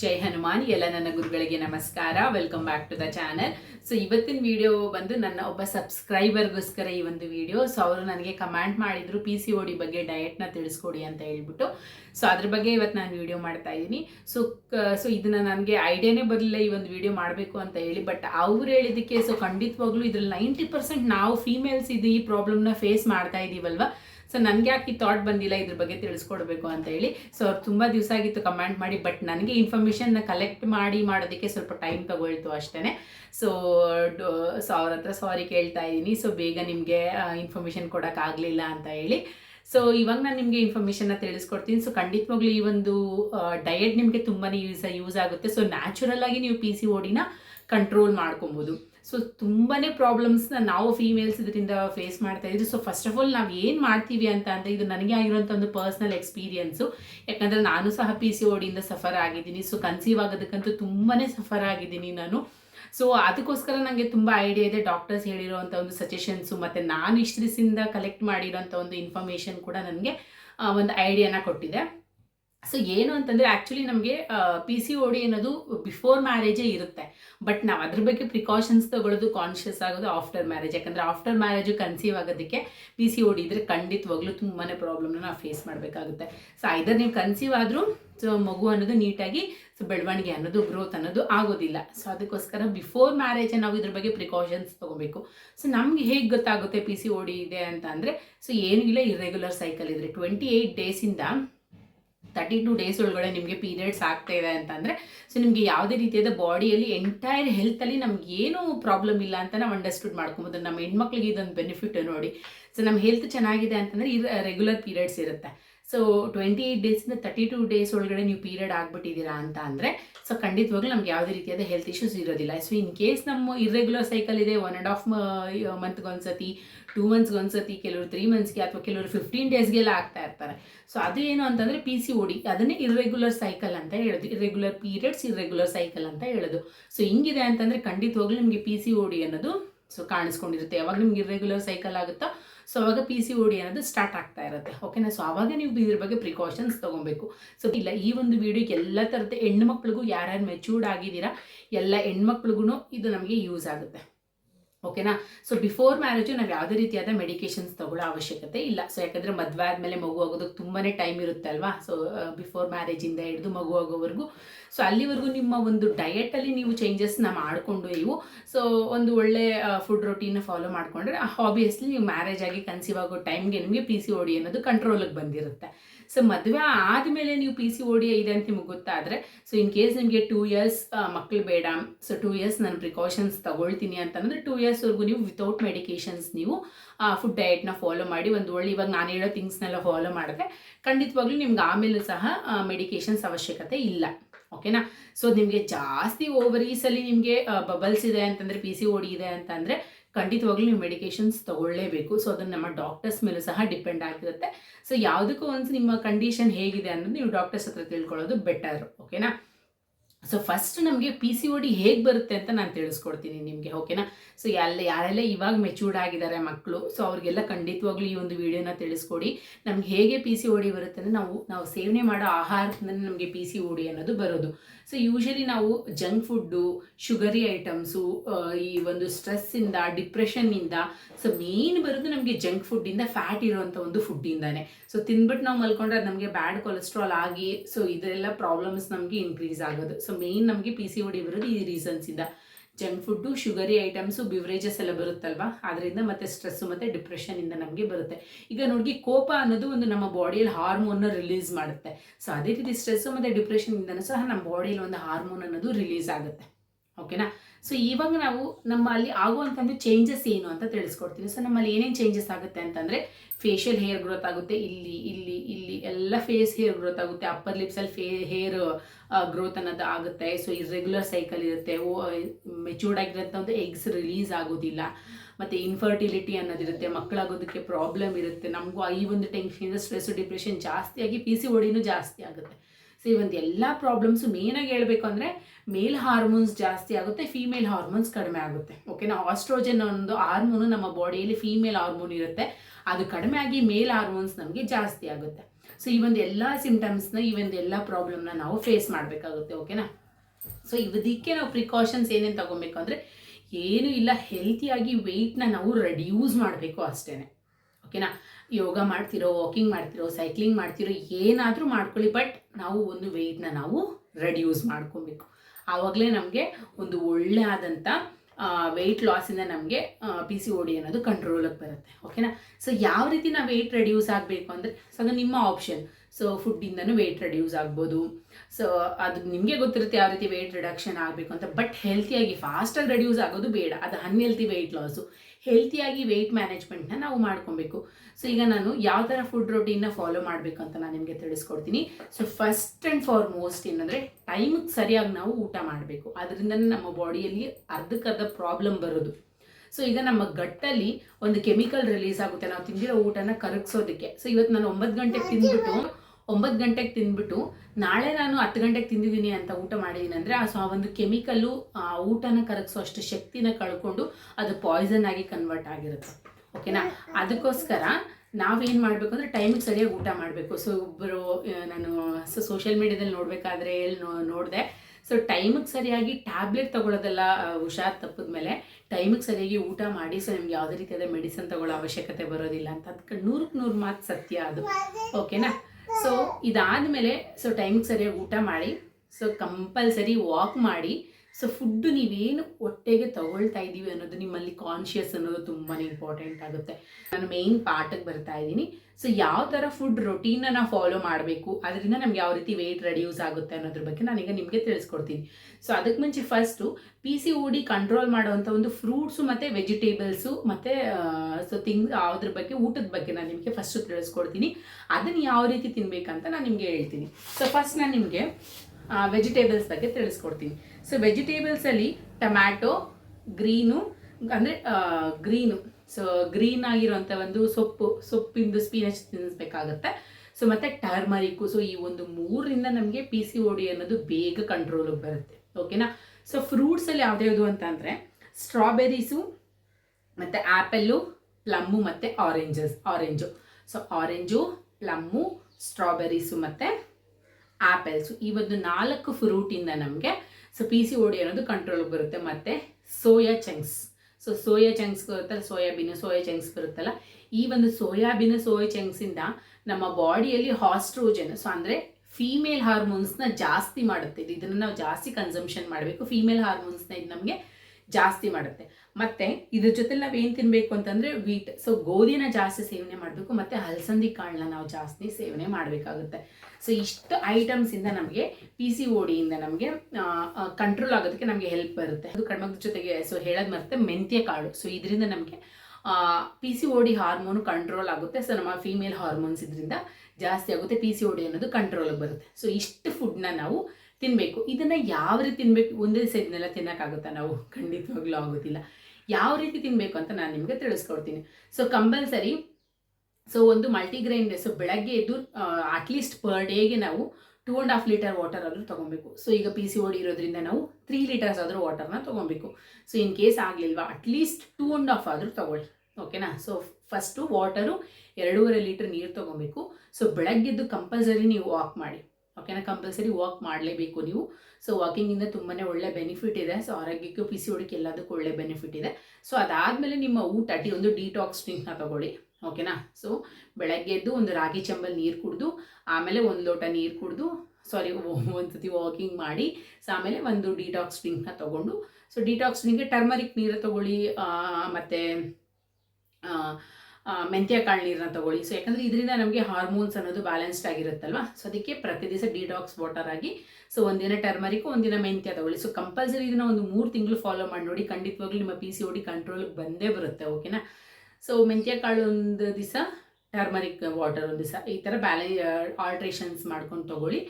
ಜೈ ಹನುಮಾನ್, ಎಲ್ಲ ನನ್ನ ಗುರುಗಳಿಗೆ ನಮಸ್ಕಾರ. Welcome back to the channel so ಇವತ್ತಿನ ವಿಡಿಯೋ ಬಂದು ನನ್ನ ಒಬ್ಬ ಸಬ್ಸ್ಕ್ರೈಬರ್ಗೋಸ್ಕರ ಈ ಒಂದು ವಿಡಿಯೋ ಸೊ ಅವರು ನನಗೆ ಕಮೆಂಟ್ ಮಾಡಿದ್ರು ಪಿ ಸಿ ಓಡಿ ಬಗ್ಗೆ ಡಯಟ್ನ ತಿಳಿಸ್ಕೊಡಿ ಅಂತ ಹೇಳ್ಬಿಟ್ಟು. ಸೊ ಅದ್ರ ಬಗ್ಗೆ ಇವತ್ತು ನಾನು ವಿಡಿಯೋ ಮಾಡ್ತಾ ಇದ್ದೀನಿ ಸೊ ಸೊ ಇದನ್ನ ನನಗೆ ಐಡಿಯಾನೇ ಬರಲಿಲ್ಲ ಈ ಒಂದು ವಿಡಿಯೋ ಮಾಡಬೇಕು ಅಂತ ಹೇಳಿ ಬಟ್ ಅವ್ರು ಹೇಳಿದ್ದಕ್ಕೆ ಸೊ ಖಂಡಿತವಾಗ್ಲೂ ಇದ್ರಲ್ಲಿ ನೈಂಟಿ ಪರ್ಸೆಂಟ್ ನಾವು ಫೀಮೇಲ್ಸ್ ಇದು ಈ ಪ್ರಾಬ್ಲಮ್ನ ಫೇಸ್ ಮಾಡ್ತಾ ಇದ್ದೀವಲ್ವಾ ಸೊ ನನಗೆ ಯಾಕೆ ಈ ಥಾಟ್ ಬಂದಿಲ್ಲ? ಇದ್ರ ಬಗ್ಗೆ ತಿಳಿಸ್ಕೊಡ್ಬೇಕು ಅಂತ ಹೇಳಿ. ಸೊ ಅವ್ರು ತುಂಬ ದಿವಸ ಆಗಿತ್ತು ಕಮೆಂಟ್ ಮಾಡಿ ಬಟ್ ನನಗೆ ಇನ್ಫಾರ್ಮೇಷನ್ನ ಕಲೆಕ್ಟ್ ಮಾಡಿ ಮಾಡೋದಕ್ಕೆ ಸ್ವಲ್ಪ ಟೈಮ್ ತಗೊಳ್ತು ಅಷ್ಟೇ ಸೊ ಸೊ ಅವ್ರ ಹತ್ರ ಸಾರಿ ಕೇಳ್ತಾ ಇದ್ದೀನಿ ಸೊ ಬೇಗ ನಿಮಗೆ ಇನ್ಫಾರ್ಮೇಷನ್ ಕೊಡೋಕ್ಕಾಗಲಿಲ್ಲ ಅಂತ ಹೇಳಿ. ಸೊ ಇವಾಗ ನಾನು ನಿಮಗೆ ಇನ್ಫಾರ್ಮೇಷನ್ನ ತಿಳಿಸ್ಕೊಡ್ತೀನಿ. ಸೊ ಖಂಡಿತವಾಗ್ಲೂ ಈ ಒಂದು ಡಯಟ್ ನಿಮಗೆ ತುಂಬಾ ಯೂಸ್ ಯೂಸ್ ಆಗುತ್ತೆ. ಸೊ ನ್ಯಾಚುರಲ್ ಆಗಿ ನೀವು ಪಿ ಸಿ ಓಡಿನ ಕಂಟ್ರೋಲ್ ಮಾಡ್ಕೊಬೋದು. ಸೊ ತುಂಬಾ ಪ್ರಾಬ್ಲಮ್ಸ್ನ ನಾವು ಫೀಮೇಲ್ಸ್ ಇದರಿಂದ ಫೇಸ್ ಮಾಡ್ತಾ ಇದ್ದೀವಿ. ಸೊ ಫಸ್ಟ್ ಆಫ್ ಆಲ್ ನಾವು ಏನು ಮಾಡ್ತೀವಿ ಅಂತ ಅಂದರೆ ಇದು ನನಗೆ ಆಗಿರೋಂಥ ಒಂದು ಪರ್ಸ್ನಲ್ ಎಕ್ಸ್ಪೀರಿಯನ್ಸು ಯಾಕಂದರೆ ನಾನು ಸಹ ಪಿ ಸಿ ಓಡಿಯಿಂದ ಸಫರ್ ಆಗಿದ್ದೀನಿ. ಸೊ ಕನ್ಸೀವ್ ಆಗೋದಕ್ಕಂತೂ ತುಂಬಾ ಸಫರ್ ಆಗಿದ್ದೀನಿ ನಾನು. ಸೊ ಅದಕ್ಕೋಸ್ಕರ ನನಗೆ ತುಂಬ ಐಡಿಯಾ ಇದೆ. ಡಾಕ್ಟರ್ಸ್ ಹೇಳಿರೋವಂಥ ಒಂದು ಸಜೆಷನ್ಸು ಮತ್ತು ನಾನು ಇಷ್ಟು ದಿವಸದಿಂದ ಕಲೆಕ್ಟ್ ಮಾಡಿರೋಂಥ ಒಂದು ಇನ್ಫಾರ್ಮೇಷನ್ ಕೂಡ ನನಗೆ ಒಂದು ಐಡಿಯಾನ ಕೊಟ್ಟಿದೆ. ಸೊ ಏನು ಅಂತಂದರೆ ಆ್ಯಕ್ಚುಲಿ ನಮಗೆ ಪಿ ಸಿ ಓಡಿ ಅನ್ನೋದು ಬಿಫೋರ್ ಮ್ಯಾರೇಜೇ ಇರುತ್ತೆ. ಬಟ್ ನಾವು ಅದ್ರ ಬಗ್ಗೆ ಪ್ರಿಕಾಷನ್ಸ್ ತಗೊಳ್ಳೋದು ಕಾನ್ಷಿಯಸ್ ಆಗೋದು ಆಫ್ಟರ್ ಮ್ಯಾರೇಜ್ ಯಾಕಂದರೆ ಆಫ್ಟರ್ ಮ್ಯಾರೇಜು ಕನ್ಸೀವ್ ಆಗೋದಕ್ಕೆ ಪಿ ಸಿ ಓಡಿ ಇದ್ರೆ ಖಂಡಿತವಾಗ್ಲೂ ತುಂಬಾ ಪ್ರಾಬ್ಲಮ್ನ ನಾವು ಫೇಸ್ ಮಾಡಬೇಕಾಗುತ್ತೆ. ಸೊ ಐದರ್ ನೀವು ಕನ್ಸೀವ್ ಆದರೂ ಸೊ ಮಗು ಅನ್ನೋದು ನೀಟಾಗಿ ಸೊ ಬೆಳವಣಿಗೆ ಅನ್ನೋದು ಗ್ರೋತ್ ಅನ್ನೋದು ಆಗೋದಿಲ್ಲ. ಸೊ ಅದಕ್ಕೋಸ್ಕರ ಬಿಫೋರ್ ಮ್ಯಾರೇಜೇ ನಾವು ಇದ್ರ ಬಗ್ಗೆ ಪ್ರಿಕಾಷನ್ಸ್ ತೊಗೋಬೇಕು. ಸೊ ನಮ್ಗೆ ಹೇಗೆ ಗೊತ್ತಾಗುತ್ತೆ ಪಿ ಸಿ ಓಡಿ ಇದೆ ಅಂತ ಅಂದರೆ ಸೊ ಏನೂ ಇಲ್ಲ ಇರ್ರೆಗ್ಯುಲರ್ ಸೈಕಲ್ ಇದ್ರೆ ಟ್ವೆಂಟಿ ಏಯ್ಟ್ ಡೇಸಿಂದ ತರ್ಟಿ ಟು ಡೇಸ್ ಒಳಗಡೆ ನಿಮಗೆ ಪೀರಿಯಡ್ಸ್ ಆಗ್ತಾ ಇದೆ ಅಂತಂದರೆ ಸೊ ನಿಮಗೆ ಯಾವುದೇ ರೀತಿಯಾದ ಬಾಡಿಯಲ್ಲಿ ಎಂಟೈರ್ ಹೆಲ್ತಲ್ಲಿ ನಮ್ಗೆ ಏನೂ ಪ್ರಾಬ್ಲಮ್ ಇಲ್ಲ ಅಂತ ನಾವು ಅಂಡರ್ಸ್ಟುಡ್ ಮಾಡ್ಕೊಬೋದು. ನಮ್ಮ ಹೆಣ್ಮಕ್ಳಿಗೆ ಇದೊಂದು ಬೆನಿಫಿಟ್ ನೋಡಿ. ಸೊ ನಮ್ಮ ಹೆಲ್ತ್ ಚೆನ್ನಾಗಿದೆ ಅಂತಂದರೆ ಇದು ರೆಗ್ಯುಲರ್ ಪೀರಿಯಡ್ಸ್ ಇರುತ್ತೆ. ಸೊ ಟ್ವೆಂಟಿ ಏಯ್ಟ್ ಡೇಸಿಂದ ತರ್ಟಿ ಟು ಡೇಸ್ ಒಳಗಡೆ ನೀವು ಪೀರಿಯಡ್ ಆಗಿಬಿಟ್ಟಿದ್ದೀರಾ ಅಂತ ಅಂದರೆ ಸೊ ಖಂಡಿತವಾಗ್ಲೂ ನಮ್ಗೆ ಯಾವುದೇ ರೀತಿಯಾದ ಹೆಲ್ತ್ ಇಶ್ಯೂಸ್ ಇರೋದಿಲ್ಲ. ಸೊ ಇನ್ ಕೇಸ್ ನಮ್ಮ ಇರ್ರೆಗ್ಯುಲರ್ ಸೈಕಲ್ ಇದೆ ಒನ್ ಆ್ಯಂಡ್ ಆಫ್ ಮಂತ್ಗೆ ಒಂದ್ಸತಿ ಟೂ ಮಂತ್ಸ್ಗೆ ಒಂದ್ಸತಿ, ಕೆಲವರು ತ್ರೀ ಮಂತ್ಸ್ಗೆ ಅಥವಾ ಕೆಲವರು ಫಿಫ್ಟೀನ್ ಡೇಸ್ಗೆಲ್ಲ ಆಗ್ತಾ ಇರ್ತಾರೆ. ಸೊ ಅದು ಏನು ಅಂತಂದರೆ ಪಿ ಸಿ ಓಡಿ ಅದನ್ನೇ ಇರ್ರೆಗ್ಯುಲರ್ ಸೈಕಲ್ ಅಂತ ಹೇಳೋದು ಇರ್ರೆಗ್ಯುಲರ್ ಪೀರಿಯಡ್ಸ್ ಇರ್ರೆಗ್ಯುಲರ್ ಸೈಕಲ್ ಅಂತ ಹೇಳೋದು. ಸೊ ಹಿಂಗಿದೆ ಅಂತಂದರೆ ಖಂಡಿತವಾಗ್ಲೂ ನಿಮಗೆ ಪಿ ಸಿ ಓಡಿ ಅನ್ನೋದು ಸೊ ಕಾಣಿಸ್ಕೊಂಡಿರುತ್ತೆ. ಯಾವಾಗ ನಿಮ್ಗೆ ಇರ್ರೆಗ್ಯುಲರ್ ಸೈಕಲ್ ಆಗುತ್ತಾ? ಸೊ ಅವಾಗ ಪಿ ಸಿ ಓಡಿ ಅನ್ನೋದು ಸ್ಟಾರ್ಟ್ ಆಗ್ತಾ ಇರುತ್ತೆ. ಓಕೆನಾ ಸೊ ಅವಾಗ ನೀವು ಇದ್ರ ಬಗ್ಗೆ ಪ್ರಿಕಾಷನ್ಸ್ ತೊಗೊಬೇಕು. ಸೊ ಇಲ್ಲ, ಈ ಒಂದು ವಿಡಿಯೋಗೆ ಎಲ್ಲ ಥರದ ಹೆಣ್ಮಕ್ಳಿಗೂ ಯಾರ್ಯಾರು ಮೆಚೂರ್ಡ್ ಆಗಿದ್ದೀರಾ, ಎಲ್ಲ ಹೆಣ್ಮಕ್ಳಿಗೂ ಇದು ನಮಗೆ ಯೂಸ್ ಆಗುತ್ತೆ. ಓಕೆನಾ ಸೊ ಬಿಫೋರ್ ಮ್ಯಾರೇಜು ನಾವು ಯಾವುದೇ ರೀತಿಯಾದ ಮೆಡಿಕೇಶನ್ಸ್ ತಗೊಳ್ಳೋ ಅವಶ್ಯಕತೆ ಇಲ್ಲ. ಸೊ ಯಾಕಂದರೆ ಮದುವೆ ಆದಮೇಲೆ ಮಗು ಆಗೋದಕ್ಕೆ ತುಂಬಾ ಟೈಮ್ ಇರುತ್ತೆ ಅಲ್ವಾ? ಸೊ ಬಿಫೋರ್ ಮ್ಯಾರೇಜಿಂದ ಹಿಡಿದು ಮಗು ಆಗೋವರೆಗೂ. ಸೊ ಅಲ್ಲಿವರೆಗೂ ನಿಮ್ಮ ಒಂದು ಡಯೆಟಲ್ಲಿ ನೀವು ಚೇಂಜಸ್ನ ಮಾಡಿಕೊಂಡು ನೀವು ಸೊ ಒಂದು ಒಳ್ಳೆ ಫುಡ್ ರೊಟೀನ ಫಾಲೋ ಮಾಡಿಕೊಂಡ್ರೆ ಹಾಬಿಯಸ್ಲಿ ನೀವು ಮ್ಯಾರೇಜ್ ಆಗಿ ಕನ್ಸೀವ್ ಆಗೋ ಟೈಮ್ಗೆ ನಿಮಗೆ ಪಿ ಸಿ ಓಡಿ ಅನ್ನೋದು ಕಂಟ್ರೋಲಿಗೆ ಬಂದಿರುತ್ತೆ. ಸೊ ಮದುವೆ ಆದಮೇಲೆ ನೀವು ಪಿ ಸಿ ಓಡಿ ಇದೆ ಅಂತ ನಿಮಗೆ ಗೊತ್ತಾದರೆ ಸೊ ಇನ್ ಕೇಸ್ ನಿಮಗೆ ಟೂ ಇಯರ್ಸ್ ಮಕ್ಕಳು ಬೇಡ ಸೊ ಟೂ ಇಯರ್ಸ್ ನಾನು ಪ್ರಿಕಾಷನ್ಸ್ ತಗೊಳ್ತೀನಿ ಅಂತಂದರೆ ಟೂ ಇಯರ್ಸ್ವರೆಗೂ ನೀವು ವಿತೌಟ್ ಮೆಡಿಕೇಷನ್ಸ್ ನೀವು ಫುಡ್ ಡಯಟ್ನ ಫಾಲೋ ಮಾಡಿ ಒಂದು ಒಳ್ಳೆ ಇವಾಗ ನಾನು ಹೇಳೋ ಥಿಂಗ್ಸ್ನೆಲ್ಲ ಫಾಲೋ ಮಾಡಿದ್ರೆ ಖಂಡಿತವಾಗ್ಲೂ ನಿಮ್ಗೆ ಆಮೇಲೂ ಸಹ ಮೆಡಿಕೇಷನ್ಸ್ ಅವಶ್ಯಕತೆ ಇಲ್ಲ. ಓಕೆನಾ ಸೊ ನಿಮಗೆ ಜಾಸ್ತಿ ಓವರೀಸಲ್ಲಿ ನಿಮಗೆ ಬಬಲ್ಸ್ ಇದೆ ಅಂತಂದರೆ ಪಿ ಸಿ ಓಡಿ ಇದೆ ಅಂತಂದರೆ ಖಂಡಿತವಾಗ್ಲೂ ನೀವು ಮೆಡಿಕೇಶನ್ಸ್ ತಗೊಳ್ಳೇಬೇಕು. ಸೊ ಅದನ್ನು ನಮ್ಮ ಡಾಕ್ಟರ್ಸ್ ಮೇಲೆ ಸಹ ಡಿಪೆಂಡ್ ಆಗಿರುತ್ತೆ. ಸೊ ಯಾವುದಕ್ಕೂ ಒಂದು ನಿಮ್ಮ ಕಂಡೀಷನ್ ಹೇಗಿದೆ ಅನ್ನೋದು ನೀವು ಡಾಕ್ಟರ್ಸ್ ಹತ್ರ ತಿಳ್ಕೊಳ್ಳೋದು ಬೆಟರ್ ಓಕೆನಾ ಸೊ ಫಸ್ಟ್ ನಮಗೆ ಪಿ ಸಿ ಓ ಡಿ ಹೇಗೆ ಬರುತ್ತೆ ಅಂತ ನಾನು ತಿಳಿಸ್ಕೊಡ್ತೀನಿ ನಿಮಗೆ ಓಕೆನಾ ಸೊ ಎಲ್ಲ ಯಾರೆಲ್ಲ ಇವಾಗ ಮೆಚೂರ್ಡ್ ಆಗಿದ್ದಾರೆ ಮಕ್ಕಳು ಸೊ ಅವ್ರಿಗೆಲ್ಲ ಖಂಡಿತವಾಗ್ಲೂ ಈ ಒಂದು ವಿಡಿಯೋನ ತಿಳಿಸ್ಕೊಡಿ. ನಮ್ಗೆ ಹೇಗೆ ಪಿ ಸಿ ಓ ಡಿ ಬರುತ್ತೆ ಅಂದರೆ ನಾವು ನಾವು ಸೇವನೆ ಮಾಡೋ ಆಹಾರದಿಂದ ನಮಗೆ ಪಿ ಸಿ ಓ ಡಿ ಅನ್ನೋದು ಬರೋದು. ಸೊ ಯೂಶಲಿ ನಾವು ಜಂಕ್ ಫುಡ್ಡು ಶುಗರಿ ಐಟಮ್ಸು ಈ ಒಂದು ಸ್ಟ್ರೆಸ್ಸಿಂದ ಡಿಪ್ರೆಷನ್ನಿಂದ ಸೊ ಮೇನ್ ಬರೋದು ನಮಗೆ ಜಂಕ್ ಫುಡ್ಡಿಂದ ಫ್ಯಾಟ್ ಇರುವಂಥ ಒಂದು ಫುಡ್ಡಿಂದಾನೆ ಸೊ ತಿಂದ್ಬಿಟ್ಟು ನಾವು ಮಲ್ಕೊಂಡ್ರೆ ನಮಗೆ ಬ್ಯಾಡ್ ಕೊಲೆಸ್ಟ್ರಾಲ್ ಆಗಿ ಸೊ ಇದೆಲ್ಲ ಪ್ರಾಬ್ಲಮ್ಸ್ ನಮಗೆ ಇನ್ಕ್ರೀಸ್ ಆಗೋದು. ಸೊ ಮೇನ್ ನಮಗೆ ಪಿ ಸಿ ಓ ಡಿ ಬರೋದು ಈ ರೀಸನ್ಸಿಂದ junk food, sugary items beverages ಎಲ್ಲ ಬರುತ್ತಲ್ವಾ? ಅದರಿಂದ ಮತ್ತೆ ಸ್ಟ್ರೆಸ್ಸು ಮತ್ತು ಡಿಪ್ರೆಷನಿಂದ ನಮಗೆ ಬರುತ್ತೆ. ಈಗ ನೋಡಿ ಕೋಪ ಅನ್ನೋದು ಒಂದು ನಮ್ಮ ಬಾಡಿಯಲ್ಲಿ ಹಾರ್ಮೋನ್ನ ರಿಲೀಸ್ ಮಾಡುತ್ತೆ. ಸೊ ಅದೇ ರೀತಿ ಸ್ಟ್ರೆಸ್ಸು ಮತ್ತು ಡಿಪ್ರೆಷನಿಂದನೂ ಸಹ ನಮ್ಮ ಬಾಡಿಯಲ್ಲಿ ಒಂದು ಹಾರ್ಮೋನ್ ಅನ್ನೋದು ರಿಲೀಸ್ ಆಗುತ್ತೆ. ಓಕೆನಾ ಸೊ ಇವಾಗ ನಾವು ನಮ್ಮಲ್ಲಿ ಆಗುವಂಥದ್ದು ಚೇಂಜಸ್ ಏನು ಅಂತ ತಿಳಿಸ್ಕೊಡ್ತೀನಿ. ಸೊ ನಮ್ಮಲ್ಲಿ ಏನೇನು ಚೇಂಜಸ್ ಆಗುತ್ತೆ ಅಂತಂದರೆ ಫೇಶಿಯಲ್ ಹೇರ್ ಗ್ರೋತ್ ಆಗುತ್ತೆ, ಇಲ್ಲಿ ಇಲ್ಲಿ ಇಲ್ಲಿ ಎಲ್ಲ ಫೇಸ್ ಹೇರ್ ಗ್ರೋತ್ ಆಗುತ್ತೆ. ಅಪ್ಪರ್ ಲಿಪ್ಸಲ್ಲಿ ಫೇ ಹೇರ್ ಗ್ರೋತ್ ಅನ್ನೋದು ಆಗುತ್ತೆ. ಸೊ ರೆಗ್ಯುಲರ್ ಸೈಕಲ್ ಇರುತ್ತೆ. ಓ ಮೆಚೂರ್ಡ್ ಆಗಿರೋಂಥ ಒಂದು ಎಗ್ಸ್ ರಿಲೀಸ್ ಆಗೋದಿಲ್ಲ. ಮತ್ತು ಇನ್ಫರ್ಟಿಲಿಟಿ ಅನ್ನೋದಿರುತ್ತೆ ಮಕ್ಕಳಾಗೋದಕ್ಕೆ ಪ್ರಾಬ್ಲಮ್ ಇರುತ್ತೆ. ನಮಗೂ ಈ ಒಂದು ಟೆನ್ಷನ್ ಸ್ಟ್ರೆಸ್ಸು ಡಿಪ್ರೆಷನ್ ಜಾಸ್ತಿಯಾಗಿ ಪಿ ಸಿ ಒಡಿನೂ ಜಾಸ್ತಿ ಆಗುತ್ತೆ. ಸೊ ಒಂದು ಎಲ್ಲ ಪ್ರಾಬ್ಲಮ್ಸು ಮೇನಾಗಿ ಹೇಳಬೇಕು ಅಂದರೆ ಮೇಲ್ ಹಾರ್ಮೋನ್ಸ್ ಜಾಸ್ತಿ ಆಗುತ್ತೆ ಫೀಮೇಲ್ ಹಾರ್ಮೋನ್ಸ್ ಕಡಿಮೆ ಆಗುತ್ತೆ. ಓಕೆನಾ ಆಸ್ಟ್ರೋಜನ್ ಒಂದು ಹಾರ್ಮೋನು ನಮ್ಮ ಬಾಡಿಯಲ್ಲಿ ಫೀಮೇಲ್ ಹಾರ್ಮೋನ್ ಇರುತ್ತೆ. ಅದು ಕಡಿಮೆ ಆಗಿ ಮೇಲ್ ಹಾರ್ಮೋನ್ಸ್ ನಮಗೆ ಜಾಸ್ತಿ ಆಗುತ್ತೆ. ಸೊ ಈ ಒಂದು ಎಲ್ಲ ಸಿಂಪ್ಟಮ್ಸ್ನ ಈ ಒಂದು ಎಲ್ಲ ಪ್ರಾಬ್ಲಮ್ನ ನಾವು ಫೇಸ್ ಮಾಡಬೇಕಾಗುತ್ತೆ ಓಕೆನಾ ಸೊ ಇದಕ್ಕೆ ನಾವು ಪ್ರಿಕಾಷನ್ಸ್ ಏನೇನು ತಗೊಬೇಕು ಅಂದರೆ, ಏನೂ ಇಲ್ಲ ಹೆಲ್ತಿಯಾಗಿ ವೆಯ್ಟ್ನ ನಾವು ರೆಡ್ಯೂಸ್ ಮಾಡಬೇಕು ಅಷ್ಟೇ ಓಕೆನಾ? ಯೋಗ ಮಾಡ್ತಿರೋ ವಾಕಿಂಗ್ ಮಾಡ್ತಿರೋ ಸೈಕ್ಲಿಂಗ್ ಮಾಡ್ತಿರೋ, ಏನಾದರೂ ಮಾಡ್ಕೊಳ್ಳಿ ಬಟ್ ನಾವು ಒಂದು ವೆಯ್ಟ್ನ ನಾವು ರೆಡ್ಯೂಸ್ ಮಾಡ್ಕೊಬೇಕು. ಆವಾಗಲೇ ನಮಗೆ ಒಂದು ಒಳ್ಳೆ ಆದಂಥ ವೆಯ್ಟ್ ಲಾಸಿಂದ ನಮಗೆ ಪಿ ಸಿ ಓಡಿ ಅನ್ನೋದು ಕಂಟ್ರೋಲಿಗೆ ಬರುತ್ತೆ. ಓಕೆನಾ? ಸೊ ಯಾವ ರೀತಿ ನಾವು ವೆಯ್ಟ್ ರೆಡ್ಯೂಸ್ ಆಗಬೇಕು ಅಂದರೆ ಸೊ ಅದು ನಿಮ್ಮ ಆಪ್ಷನ್ ಸೊ ಫುಡ್ಡಿಂದನೂ ವೆಯ್ಟ್ ರೆಡ್ಯೂಸ್ ಆಗ್ಬೋದು. ಸೊ ಅದು ನಿಮಗೆ ಗೊತ್ತಿರುತ್ತೆ ಯಾವ ರೀತಿ ವೆಯ್ಟ್ ರಿಡಕ್ಷನ್ ಆಗಬೇಕು ಅಂತ. ಬಟ್ ಹೆಲ್ತಿಯಾಗಿ ಫಾಸ್ಟಾಗಿ ರೆಡ್ಯೂಸ್ ಆಗೋದು ಬೇಡ. ಅದು ಅನ್ಹೆಲ್ತಿ ವೆಯ್ಟ್ ಲಾಸು ಹೆಲ್ತಿಯಾಗಿ ವೆಯ್ಟ್ ಮ್ಯಾನೇಜ್ಮೆಂಟ್ನ ನಾವು ಮಾಡ್ಕೊಬೇಕು. ಸೊ ಈಗ ನಾನು ಯಾವ ಥರ ಫುಡ್ ರೊಟೀನ್ನ ಫಾಲೋ ಮಾಡಬೇಕು ಅಂತ ನಾನು ನಿಮಗೆ ತಿಳಿಸ್ಕೊಡ್ತೀನಿ. So first and foremost ಏನಂದರೆ ಟೈಮಿಗೆ ಸರಿಯಾಗಿ ನಾವು ಊಟ ಮಾಡಬೇಕು. ಅದರಿಂದ ನಮ್ಮ ಬಾಡಿಯಲ್ಲಿ ಅರ್ಧಕ್ಕರ್ಧ ಪ್ರಾಬ್ಲಮ್ ಬರೋದು. ಸೊ ಈಗ ನಮ್ಮ ಗಟ್ಟಲ್ಲಿ ಒಂದು ಕೆಮಿಕಲ್ ರಿಲೀಸ್ ಆಗುತ್ತೆ. ನಾವು ತಿಂದಿರೋ ಊಟನ ಕರಗಿಸೋದಕ್ಕೆ. ಸೊ ಇವತ್ತು ನಾನು ಒಂಬತ್ತು ಗಂಟೆಗೆ ತಿಂದ್ಬಿಟ್ಟು ಒಂಬತ್ತು ಗಂಟೆಗೆ ತಿಂದ್ಬಿಟ್ಟು ನಾಳೆ ನಾನು ಹತ್ತು ಗಂಟೆಗೆ ತಿಂದಿದ್ದೀನಿ ಅಂತ ಊಟ ಮಾಡಿದ್ದೀನಿ ಅಂದರೆ ಆ ಸೊ, ಆ ಒಂದು ಕೆಮಿಕಲ್ಲು, ಆ ಊಟನ ಕರಗಿಸೋ ಅಷ್ಟು ಶಕ್ತಿನ ಕಳ್ಕೊಂಡು ಅದು ಪಾಯ್ಸನ್ ಆಗಿ ಕನ್ವರ್ಟ್ ಆಗಿರುತ್ತೆ. ಓಕೆನಾ ಅದಕ್ಕೋಸ್ಕರ ನಾವೇನು ಮಾಡಬೇಕು ಅಂದರೆ ಟೈಮಿಗೆ ಸರಿಯಾಗಿ ಊಟ ಮಾಡಬೇಕು. ಸೊ ಒಬ್ಬರು ನಾನು ಸೊ ಸೋಷಿಯಲ್ ಮೀಡ್ಯಾದಲ್ಲಿ ನೋಡಬೇಕಾದ್ರೆ ಹೇಳಿ ನೋಡಿದೆ. ಸೊ ಟೈಮಿಗೆ ಸರಿಯಾಗಿ ಟ್ಯಾಬ್ಲೆಟ್ ತೊಗೊಳೋದೆಲ್ಲ ಹುಷಾರು ತಪ್ಪಿದ ಮೇಲೆ ಟೈಮಿಗೆ ಸರಿಯಾಗಿ ಊಟ ಮಾಡಿ ಸೊ ನಿಮ್ಗೆ ಯಾವುದೇ ರೀತಿಯಾದ ಮೆಡಿಸಿನ್ ತೊಗೊಳ್ಳೋ ಅವಶ್ಯಕತೆ ಬರೋದಿಲ್ಲ ಅಂತ. ಅದಕ್ಕೆ ನೂರಕ್ಕೆ ನೂರು ಮಾತು ಸತ್ಯ ಅದು. ಓಕೆನಾ ಸೊ ಇದಾದಮೇಲೆ ಸೊ ಟೈಮ್ ಸರಿಯಾಗಿ ಊಟ ಮಾಡಿ ಸೊ ಕಂಪಲ್ಸರಿ ವಾಕ್ ಮಾಡಿ ಸೊ ಫುಡ್ಡು ನೀವೇನು ಹೊಟ್ಟೆಗೆ ತಗೊಳ್ತಾ ಇದ್ದೀವಿ ಅನ್ನೋದು ನಿಮ್ಮಲ್ಲಿ ಕಾನ್ಷಿಯಸ್ ಅನ್ನೋದು ತುಂಬಾ ಇಂಪಾರ್ಟೆಂಟ್ ಆಗುತ್ತೆ. ನಾನು ಮೇಯ್ನ್ ಪಾರ್ಟಿಗೆ ಬರ್ತಾ ಇದ್ದೀನಿ. ಸೊ ಯಾವ ಥರ ಫುಡ್ ರೊಟೀನ ನಾವು ಫಾಲೋ ಮಾಡಬೇಕು, ಅದರಿಂದ ನಮ್ಗೆ ಯಾವ ರೀತಿ ವೆಯ್ಟ್ ರೆಡ್ಯೂಸ್ ಆಗುತ್ತೆ ಅನ್ನೋದ್ರ ಬಗ್ಗೆ ನಾನೀಗ ನಿಮಗೆ ತಿಳಿಸ್ಕೊಡ್ತೀನಿ. ಸೊ ಅದಕ್ಕೆ ಮುಂಚೆ first P C O D control ಮಾಡುವಂಥ ಒಂದು ಫ್ರೂಟ್ಸು ಮತ್ತು ವೆಜಿಟೇಬಲ್ಸು ಮತ್ತು ಸೊ ತಿಂಗ್, ಅದ್ರ ಬಗ್ಗೆ, ಊಟದ ಬಗ್ಗೆ ನಾನು ನಿಮಗೆ ಫಸ್ಟು ತಿಳಿಸ್ಕೊಡ್ತೀನಿ. ಅದನ್ನು ಯಾವ ರೀತಿ ತಿನ್ಬೇಕಂತ ನಾನು ನಿಮಗೆ ಹೇಳ್ತೀನಿ. ಸೊ ಫಸ್ಟ್ ನಾನು ನಿಮಗೆ ವೆಜಿಟೇಬಲ್ಸ್ ಬಗ್ಗೆ ತಿಳಿಸ್ಕೊಡ್ತೀನಿ. ಸೊ ವೆಜಿಟೇಬಲ್ಸಲ್ಲಿ ಟೊಮ್ಯಾಟೊ ಗ್ರೀನು ಅಂದರೆ ಗ್ರೀನು ಸೊ ಗ್ರೀನ್ ಆಗಿರುವಂಥ ಒಂದು ಸೊಪ್ಪು, ಸೊಪ್ಪಿಂದು ಸ್ಪೀನಚ್ ತಿನ್ನಿಸ್ಬೇಕಾಗತ್ತೆ ಸೊ ಮತ್ತು ಟರ್ಮರಿಕ್ಕು ಸೊ ಈ ಒಂದು ಮೂರರಿಂದ ನಮಗೆ ಪಿ ಸಿ ಓಡಿ ಅನ್ನೋದು ಬೇಗ ಕಂಟ್ರೋಲಿಗೆ ಬರುತ್ತೆ. ಓಕೆನಾ ಸೊ ಫ್ರೂಟ್ಸಲ್ಲಿ ಯಾವ್ದ್ಯಾವುದು ಅಂತ ಅಂದರೆ ಸ್ಟ್ರಾಬೆರೀಸು ಮತ್ತು ಆ್ಯಪಲ್ಲು ಪ್ಲಮ್ಮು ಮತ್ತು oranges orange so orange plum strawberries ಮತ್ತು ಆ್ಯಪಲ್ಸು ಈ ಒಂದು ನಾಲ್ಕು ಫ್ರೂಟಿಂದ ನಮಗೆ ಸೊ ಪಿ ಸಿ ಓಡಿ ಅನ್ನೋದು ಕಂಟ್ರೋಲ್ಗೆ ಬರುತ್ತೆ. ಮತ್ತು soya chunks so soya chunks ಬರುತ್ತಲ್ಲ ಸೋಯಾಬೀನ್ ಸೋಯಾ ಚಂಕ್ಸ್ ಬರುತ್ತಲ್ಲ. ಈ ಒಂದು ಸೋಯಾಬೀನ್ ಸೋಯಾ ಚಂಕ್ಸಿಂದ ನಮ್ಮ ಬಾಡಿಯಲ್ಲಿ ಹಾಸ್ಟ್ರೋಜನ್ ಸೊ ಅಂದರೆ ಫೀಮೇಲ್ ಹಾರ್ಮೋನ್ಸ್ನ ಜಾಸ್ತಿ ಮಾಡುತ್ತೆ. ಇದನ್ನು ನಾವು ಜಾಸ್ತಿ ಕನ್ಸಂಪ್ಷನ್ ಮಾಡಬೇಕು. ಫೀಮೇಲ್ ಹಾರ್ಮೋನ್ಸ್ನ ಇದು ನಮಗೆ ಜಾಸ್ತಿ ಮಾಡುತ್ತೆ. ಮತ್ತೆ ಇದ್ರ ಜೊತೆ ನಾವು ಏನು ತಿನ್ನಬೇಕು ಅಂತಂದರೆ ವೀಟ್ ಸೊ ಗೋಧಿನ ಜಾಸ್ತಿ ಸೇವನೆ ಮಾಡಬೇಕು, ಮತ್ತು ಹಲಸಂದಿ ಕಾಳನ್ನ ನಾವು ಜಾಸ್ತಿ ಸೇವನೆ ಮಾಡಬೇಕಾಗುತ್ತೆ. ಸೊ ಇಷ್ಟು ಐಟಮ್ಸಿಂದ ನಮಗೆ ಪಿ ಸಿ ಓಡಿಯಿಂದ ನಮಗೆ ಕಂಟ್ರೋಲ್ ಆಗೋದಕ್ಕೆ ನಮಗೆ ಹೆಲ್ಪ್ ಬರುತ್ತೆ. ಅದು ಕಡಿಮೆ ಜೊತೆಗೆ ಸೊ ಹೇಳೋದು ಮತ್ತೆ ಮೆಂತ್ಯ ಕಾಳು. ಸೊ ಇದರಿಂದ ನಮಗೆ P C O D hormone control ಆಗುತ್ತೆ. ಸೊ ನಮ್ಮ ಫೀಮೇಲ್ ಹಾರ್ಮೋನ್ಸ್ ಇದರಿಂದ ಜಾಸ್ತಿ ಆಗುತ್ತೆ ಪಿ ಸಿ ಓಡಿ ಅನ್ನೋದು ಕಂಟ್ರೋಲಿಗೆ ಬರುತ್ತೆ. ಸೊ ಇಷ್ಟು ಫುಡ್ನ ನಾವು ತಿನ್ನಬೇಕು ಇದನ್ನು ಯಾವ ರೀತಿ ತಿನ್ನಬೇಕು ಒಂದೇ ಇದನ್ನೆಲ್ಲ ತಿನ್ನೋಕ್ಕಾಗುತ್ತಾ ನಾವು? ಖಂಡಿತವಾಗ್ಲೂ ಆಗೋದಿಲ್ಲ. ಯಾವ ರೀತಿ ತಿನ್ನಬೇಕು ಅಂತ ನಾನು ನಿಮಗೆ ತಿಳಿಸ್ಕೊಡ್ತೀನಿ. ಸೊ ಕಂಪಲ್ಸರಿ ಸೊ ಒಂದು ಮಲ್ಟಿಗ್ರೈನ್ ಸೊ ಬೆಳಗ್ಗೆ ಎದ್ದು ಅಟ್ಲೀಸ್ಟ್ ಪರ್ ಡೇಗೆ ನಾವು two and half litre water ಆದರೂ ತೊಗೊಬೇಕು ಸೊ ಈಗ ಪಿ ಸಿ ಓಡಿ ಇರೋದ್ರಿಂದ ನಾವು ತ್ರೀ ಲೀಟರ್ಸ್ ಆದರೂ ವಾಟರ್ನ ತೊಗೊಬೇಕು so in case ಆಗಲಿಲ್ವಾ at least two and half ಆದರೂ ತೊಗೊಳ್ಳಿ. ಓಕೆನಾ ಸೊ ಫಸ್ಟು ವಾಟರು ಎರಡೂವರೆ ಲೀಟರ್ ನೀರು ತೊಗೊಬೇಕು ಸೊ ಬೆಳಗ್ಗೆದ್ದು ಕಂಪಲ್ಸರಿ ನೀವು ವಾಕ್ ಮಾಡಿ. ಓಕೆನಾ ಕಂಪಲ್ಸರಿ ವಾಕ್ ಮಾಡಲೇಬೇಕು ನೀವು. ಸೊ ವಾಕಿಂಗಿಂದ ತುಂಬಾ ಒಳ್ಳೆ ಬೆನಿಫಿಟ್ ಇದೆ. ಸೊ ಆರೋಗ್ಯಕ್ಕೂ ಪಿಸಿ ಹೊಡಿಕೆ ಎಲ್ಲದಕ್ಕೂ ಒಳ್ಳೆ ಬೆನಿಫಿಟ್ ಇದೆ. ಸೊ ಅದಾದಮೇಲೆ ನಿಮ್ಮ ಊಟ ಟಿ ಒಂದು ಡಿಟಾಕ್ಸ್ ಡ್ರಿಂಕ್ನ ತಗೊಳ್ಳಿ. ಓಕೆನಾ ಸೊ ಬೆಳಗ್ಗೆ ಎದ್ದು ಒಂದು ರಾಗಿ ಚಂಬಲ್ ನೀರು ಕುಡಿದು, ಆಮೇಲೆ ಒಂದು ಲೋಟ ನೀರು ಕುಡಿದು ಸಾರಿ ಒಂದು ಸತಿ ವಾಕಿಂಗ್ ಮಾಡಿ ಸೊ ಆಮೇಲೆ ಒಂದು ಡಿಟಾಕ್ಸ್ ಡ್ರಿಂಕ್ನ ತೊಗೊಂಡು ಸೊ ಡಿಟಾಕ್ಸ್ ಡ್ರಿಂಕ್ಗೆ ಟರ್ಮರಿಕ್ ನೀರು ತೊಗೊಳ್ಳಿ ಮತ್ತು ಮೆಂತ್ಯ ಕಾಳು ನೀರನ್ನ ತಗೊಳ್ಳಿ. ಸೊ ಯಾಕಂದರೆ ಇದರಿಂದ ನಮಗೆ ಹಾರ್ಮೋನ್ಸ್ ಅನ್ನೋದು ಬ್ಯಾಲೆನ್ಸ್ಡ್ ಆಗಿರುತ್ತಲ್ವ? ಸೊ ಅದಕ್ಕೆ ಪ್ರತಿ ದಿವಸ ಡಿಟಾಕ್ಸ್ ವಾಟರ್ ಆಗಿ ಸೊ ಒಂದಿನ ಟರ್ಮರಿಕ್ ಒಂದಿನ ಮೆಂತ್ಯ ತಗೊಳ್ಳಿ. ಸೊ ಕಂಪಲ್ಸರಿ ಇದನ್ನ ಒಂದು ಮೂರು ತಿಂಗಳು ಫಾಲೋ ಮಾಡಿ ನೋಡಿ, ಖಂಡಿತವಾಗ್ಲೂ ನಿಮ್ಮ ಪಿ ಸಿ ಓಡಿ ಕಂಟ್ರೋಲ್ಗೆ ಬಂದೇ ಬರುತ್ತೆ ಓಕೆನಾ ಸೊ ಮೆಂತ್ಯ ಕಾಳು ಒಂದು ದಿವಸ ಟರ್ಮರಿಕ್ ವಾಟರ್ ಒಂದು ದಿವಸ, ಈ ಥರ ಬ್ಯಾಲೆ ಆಲ್ಟ್ರೇಷನ್ಸ್ ಮಾಡ್ಕೊಂಡು ತಗೊಳ್ಳಿ.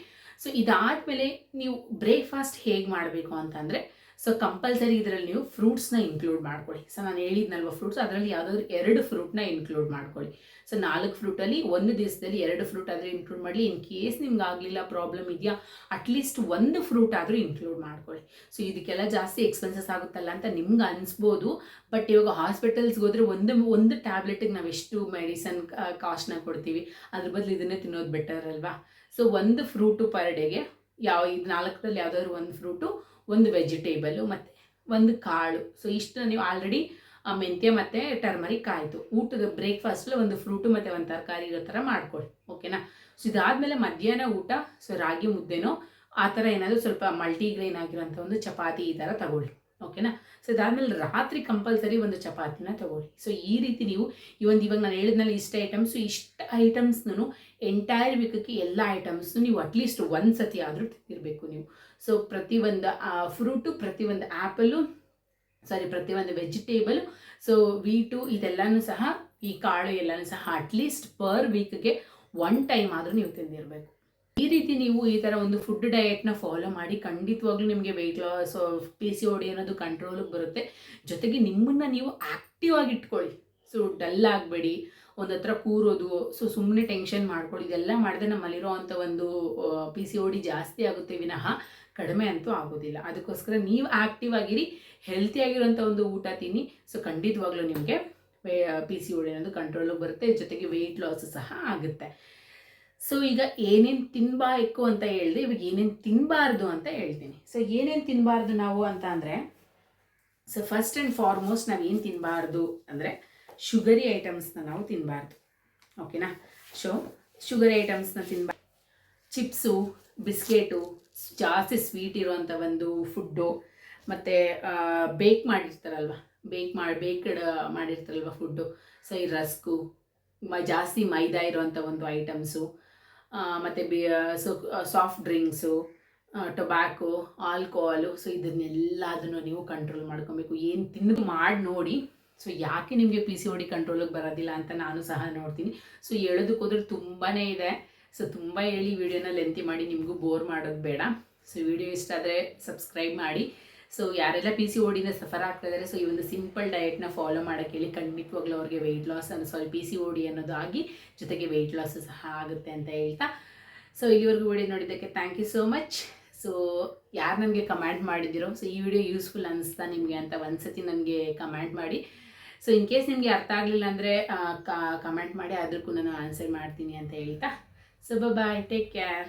ಸೊ ಇದಾದಮೇಲೆ ನೀವು ಬ್ರೇಕ್ಫಾಸ್ಟ್ ಹೇಗೆ ಮಾಡಬೇಕು ಅಂತಂದರೆ ಸೊ ಕಂಪಲ್ಸರಿ ಇದರಲ್ಲಿ ನೀವು ಫ್ರೂಟ್ಸ್ನ ಇನ್ಕ್ಲೂಡ್ ಮಾಡ್ಕೊಳ್ಳಿ. ಸೊ ನಾನು ಹೇಳಿದ್ನಲ್ವ ಫ್ರೂಟ್ಸ್ ಅದರಲ್ಲಿ ಯಾವುದಾದ್ರು ಎರಡು ಫ್ರೂಟ್ನ ಇನ್ಕ್ಲೂಡ್ ಮಾಡ್ಕೊಳ್ಳಿ. ಸೊ ನಾಲ್ಕು ಫ್ರೂಟಲ್ಲಿ ಒಂದು ದಿವಸದಲ್ಲಿ ಎರಡು ಫ್ರೂಟ್ ಆದರೆ ಇನ್ಕ್ಲೂಡ್ ಮಾಡಲಿ. ಇನ್ ಕೇಸ್ ನಿಮ್ಗೆ ಆಗಲಿಲ್ಲ ಪ್ರಾಬ್ಲಮ್ ಇದೆಯಾ ಅಟ್ಲೀಸ್ಟ್ ಒಂದು ಫ್ರೂಟ್ ಆದರೂ ಇನ್ಕ್ಲೂಡ್ ಮಾಡ್ಕೊಳ್ಳಿ. ಸೊ ಇದಕ್ಕೆಲ್ಲ ಜಾಸ್ತಿ ಎಕ್ಸ್ಪೆನ್ಸಸ್ ಆಗುತ್ತಲ್ಲ ಅಂತ ನಿಮ್ಗೆ ಅನಿಸ್ಬೋದು. ಬಟ್ ಇವಾಗ ಹಾಸ್ಪಿಟಲ್ಸ್ಗೆ ಹೋದರೆ ಒಂದು ಒಂದು ಟ್ಯಾಬ್ಲೆಟಿಗೆ ನಾವು ಎಷ್ಟು ಮೆಡಿಸನ್ ಕಾಸ್ಟ್ನ ಕೊಡ್ತೀವಿ? ಅದ್ರ ಬದಲು ಇದನ್ನೇ ತಿನ್ನೋದು ಬೆಟರ್ ಅಲ್ವಾ? ಸೊ ಒಂದು ಫ್ರೂಟು ಪರ್ ಡೇಗೆ ಯಾವ ಇದು ನಾಲ್ಕರಲ್ಲಿ ಯಾವುದಾದ್ರು ಒಂದು ಫ್ರೂಟು ಒಂದು ವೆಜಿಟೇಬಲು ಮತ್ತು ಒಂದು ಕಾಳು. ಸೊ ಇಷ್ಟು ನೀವು ಆಲ್ರೆಡಿ ಮೆಂತ್ಯ ಮತ್ತು ಟರ್ಮರಿಕ್ ಆಯಿತು. ಊಟದ ಬ್ರೇಕ್ಫಾಸ್ಟಲ್ಲಿ ಒಂದು ಫ್ರೂಟು ಮತ್ತು ಒಂದು ತರಕಾರಿ ಇರೋ ಥರ ಮಾಡ್ಕೊಳ್ಳಿ. ಓಕೆನಾ ಸೊ ಇದಾದಮೇಲೆ ಮಧ್ಯಾಹ್ನ ಊಟ ಸೊ ರಾಗಿ ಮುದ್ದೆನೋ, ಆ ಥರ ಏನಾದರೂ ಸ್ವಲ್ಪ ಮಲ್ಟಿಗ್ರೈನ್ ಆಗಿರೋಂಥ ಒಂದು ಚಪಾತಿ ಈ ಥರ ತಗೊಳ್ಳಿ. ಓಕೆನಾ ಸೊ ಇದಾದಮೇಲೆ ರಾತ್ರಿ ಕಂಪಲ್ಸರಿ ಒಂದು ಚಪಾತಿನ ತಗೊಳ್ಳಿ. ಸೊ ಈ ರೀತಿ ನೀವು, ಈ ಒಂದು ಇವಾಗ ನಾನು ಹೇಳಿದ್ನಲ್ಲಿ ಇಷ್ಟು ಐಟಮ್ಸು ಇಷ್ಟು ಐಟಮ್ಸ್ನು ಎಂಟೈರ್ ವೀಕಕ್ಕೆ ಎಲ್ಲ ಐಟಮ್ಸ್ನು ನೀವು ಅಟ್ಲೀಸ್ಟ್ ಒಂದು ಸತಿ ಆದರೂ ತಿಂದಿರಬೇಕು ನೀವು. ಸೊ ಪ್ರತಿಯೊಂದು ಫ್ರೂಟು ಪ್ರತಿಯೊಂದು ಆ್ಯಪಲ್ಲು ಸಾರಿ ಪ್ರತಿಯೊಂದು ವೆಜಿಟೇಬಲ್ ಸೊ ವೀಟು ಇದೆಲ್ಲನೂ ಸಹ, ಈ ಕಾಳು ಎಲ್ಲನೂ ಸಹ ಅಟ್ಲೀಸ್ಟ್ ಪರ್ ವೀಕ್ಗೆ ಒನ್ ಟೈಮ್ ಆದರೂ ನೀವು ತಿಂದಿರಬೇಕು. ಈ ರೀತಿ ನೀವು ಈ ಥರ ಒಂದು ಫುಡ್ ಡಯಟ್ನ ಫಾಲೋ ಮಾಡಿ ಖಂಡಿತವಾಗ್ಲೂ ನಿಮಗೆ ವೆಯ್ಟ್ ಲಾಸ್ ಪಿ ಸಿ ಓಡಿ ಅನ್ನೋದು ಕಂಟ್ರೋಲಿಗೆ ಬರುತ್ತೆ. ಜೊತೆಗೆ ನಿಮ್ಮನ್ನು ನೀವು ಆ್ಯಕ್ಟಿವ್ ಆಗಿ ಇಟ್ಕೊಳ್ಳಿ. ಸೊ ಡಲ್ ಆಗಬೇಡಿ. ಒಂದು ಹತ್ರ ಕೂರೋದು ಸೊ ಸುಮ್ಮನೆ ಟೆನ್ಷನ್ ಮಾಡ್ಕೊಳ್ಳಿ ಇದೆಲ್ಲ ಮಾಡಿದ್ರೆ ನಮ್ಮಲ್ಲಿರೋ ಅಂಥ ಒಂದು ಪಿ ಸಿ ಓ ಡಿ ಜಾಸ್ತಿ ಆಗುತ್ತೆ ವಿನಃ ಕಡಿಮೆ ಅಂತೂ ಆಗೋದಿಲ್ಲ. ಅದಕ್ಕೋಸ್ಕರ ನೀವು ಆ್ಯಕ್ಟಿವ್ ಆಗಿರಿ ಹೆಲ್ತಿ ಆಗಿರೋಂಥ ಒಂದು ಊಟ ತಿನ್ನಿ. ಸೊ ಖಂಡಿತವಾಗ್ಲೂ ನಿಮಗೆ ಪಿ ಸಿ ಓಡಿ ಅನ್ನೋದು ಕಂಟ್ರೋಲಿಗೆ ಬರುತ್ತೆ, ಜೊತೆಗೆ ವೆಯ್ಟ್ ಲಾಸ್ ಸಹ ಆಗುತ್ತೆ. ಸೊ ಈಗ ಏನೇನು ತಿನ್ನಬೇಕು ಅಂತ ಹೇಳಿದೆ, ಇವಾಗ ಏನೇನು ತಿನ್ನಬಾರ್ದು ಅಂತ ಹೇಳ್ತೀನಿ. ಸೊ ಏನೇನು ತಿನ್ನಬಾರ್ದು ನಾವು ಅಂತ ಅಂದರೆ ಸೊ ಫಸ್ಟ್ ಆ್ಯಂಡ್ ಫಾರ್ಮೋಸ್ಟ್ ನಾವು ಏನು ತಿನ್ನಬಾರ್ದು ಅಂದರೆ ಶುಗರಿ ಐಟಮ್ಸ್ನ ನಾವು ತಿನ್ನಬಾರ್ದು ಓಕೆನಾ ಸೊ ಶುಗರಿ ಐಟಮ್ಸ್ನ ತಿನ್ನಬಾರ್ದು ಚಿಪ್ಸು, ಬಿಸ್ಕೆಟು, ಜಾಸ್ತಿ ಸ್ವೀಟ್ ಇರುವಂಥ ಒಂದು ಫುಡ್ಡು ಮತ್ತು ಬೇಕ್ ಮಾಡಿರ್ತಾರಲ್ವ? ಬೇಕ್ ಮಾಡಿ ಬೇಕ್ಡ್ ಮಾಡಿರ್ತಾರಲ್ವ ಫುಡ್ಡು ಸೊ ಈ ರಸ್ಕು, ಮ ಜಾಸ್ತಿ ಮೈದಾ ಇರುವಂಥ ಒಂದು ಐಟಮ್ಸು ಮತ್ತು B so soft drinks tobacco alcohol so ಇದನ್ನೆಲ್ಲದನ್ನು ನೀವು ಕಂಟ್ರೋಲ್ ಮಾಡ್ಕೊಬೇಕು. ಏನು ತಿನ್ನು ಮಾಡಿ ನೋಡಿ ಸೊ ಯಾಕೆ ನಿಮಗೆ ಪಿ ಸಿ ಡಿ ಕಂಟ್ರೋಲಿಗೆ ಬರೋದಿಲ್ಲ ಅಂತ ನಾನು ಸಹ ನೋಡ್ತೀನಿ. ಸೊ ಹೇಳೋದಕ್ಕೆ ಹೋದ್ರೆ ತುಂಬಾ ಇದೆ. ಸೊ ತುಂಬ ಹೇಳಿ ವಿಡಿಯೋನ ಲೆಂತಿ ಮಾಡಿ, ನಿಮಗೂ ಬೋರ್ ಮಾಡೋದು ಬೇಡ. ಸೊ ವಿಡಿಯೋ ಇಷ್ಟ ಆದರೆ ಸಬ್ಸ್ಕ್ರೈಬ್ ಮಾಡಿ. ಸೊ ಯಾರೆಲ್ಲ ಪಿ ಸಿ ಓಡಿನ ಸಫರ್ ಆಗ್ತಾ ಇದ್ದಾರೆ ಸೊ ಈ ಒಂದು ಸಿಂಪಲ್ ಡಯಟ್ನ ಫಾಲೋ ಮಾಡೋಕ್ಕೆ ಹೇಳಿ ಖಂಡಿತವಾಗ್ಲೂ ಅವ್ರಿಗೆ ವೆಯ್ಟ್ ಲಾಸ್ ಅನ್ನೋ ಸಾರಿ ಪಿ ಸಿ ಓಡಿ ಅನ್ನೋದು ಆಗಿ ಜೊತೆಗೆ ವೆಯ್ಟ್ ಲಾಸ್ ಸಹ ಆಗುತ್ತೆ ಅಂತ ಹೇಳ್ತಾ. ಸೊ ಇಲ್ಲಿವರೆಗೂ ವಿಡಿಯೋ ನೋಡಿದ್ದಕ್ಕೆ thank you so much so ಯಾರು ನನಗೆ ಕಮೆಂಟ್ ಮಾಡಿದ್ದೀರೋ ಸೊ ಈ ವಿಡಿಯೋ ಯೂಸ್ಫುಲ್ ಅನಿಸ್ತಾ ನಿಮಗೆ ಅಂತ ಒಂದ್ಸತಿ ನನಗೆ ಕಮೆಂಟ್ ಮಾಡಿ. ಸೊ ಇನ್ ಕೇಸ್ ನಿಮಗೆ ಅರ್ಥ ಆಗಲಿಲ್ಲ ಅಂದರೆ ಕಮೆಂಟ್ ಮಾಡಿ ಅದಕ್ಕೂ ನಾನು ಆನ್ಸರ್ ಮಾಡ್ತೀನಿ ಅಂತ ಹೇಳ್ತಾ. So bye take care